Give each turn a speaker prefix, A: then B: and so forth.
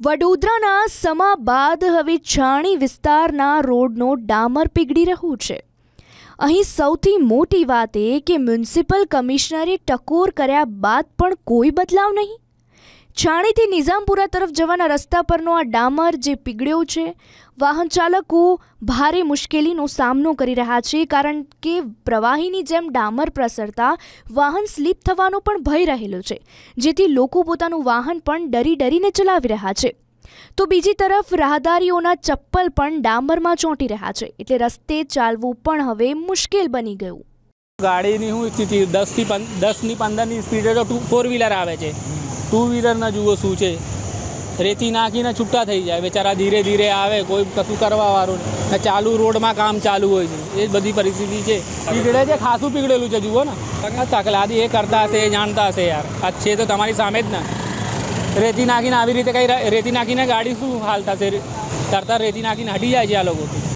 A: વડોદરાના સમા બાદ હવે છાણી વિસ્તારના રોડનો ડામર પીગળી રહ્યું છે. અહીં સૌથી મોટી વાત એ કે મ્યુનિસિપલ કમિશનરે ટકોર કર્યા બાદ પણ કોઈ બદલાવ નહીં. છાણીથી નિઝામપુરા તરફ જવાના રસ્તા પરનો આ ડામર જે પીગળ્યો છે, વાહન ચાલકો ભારે મુશ્કેલીનો સામનો કરી રહ્યા છે, કારણ કે પ્રવાહીની જેમ ડામર પ્રસરતા વાહન સ્લીપ થવાનો પણ ભય રહેલો છે, જેથી લોકો પોતાનું વાહન પણ ડરી ડરીને ચલાવી રહ્યા છે. તો બીજી તરફ રાહદારીઓના ચપ્પલ પણ ડામરમાં ચોંટી રહ્યા છે, એટલે રસ્તે ચાલવું પણ હવે મુશ્કેલ બની ગયું.
B: ગાડીની શું સ્થિતિ દસથી દસની પંદરની સ્પીડે તો ફોર વ્હીલર આવે છે. ટુ વ્હીલરના જુઓ શું છે. રેતી નાખીને છૂટા થઈ જાય. બેચારા ધીરે ધીરે આવે, કોઈ કશું કરવાવાળું ને ચાલુ રોડમાં કામ ચાલુ હોય છે. એ બધી પરિસ્થિતિ છે. પીગળે છે, ખાસું પીગળેલું છે, જુઓ ને. તકલાદી એ કરતા હશે, એ જાણતા હશે યાર. આ છે તો તમારી સામે જ ને. રેતી નાખીને આવી રીતે કંઈ રેતી નાખીને ગાડી શું હાલતા છે? તરતા રેતી નાખીને હટી જાય છે આ લોકો.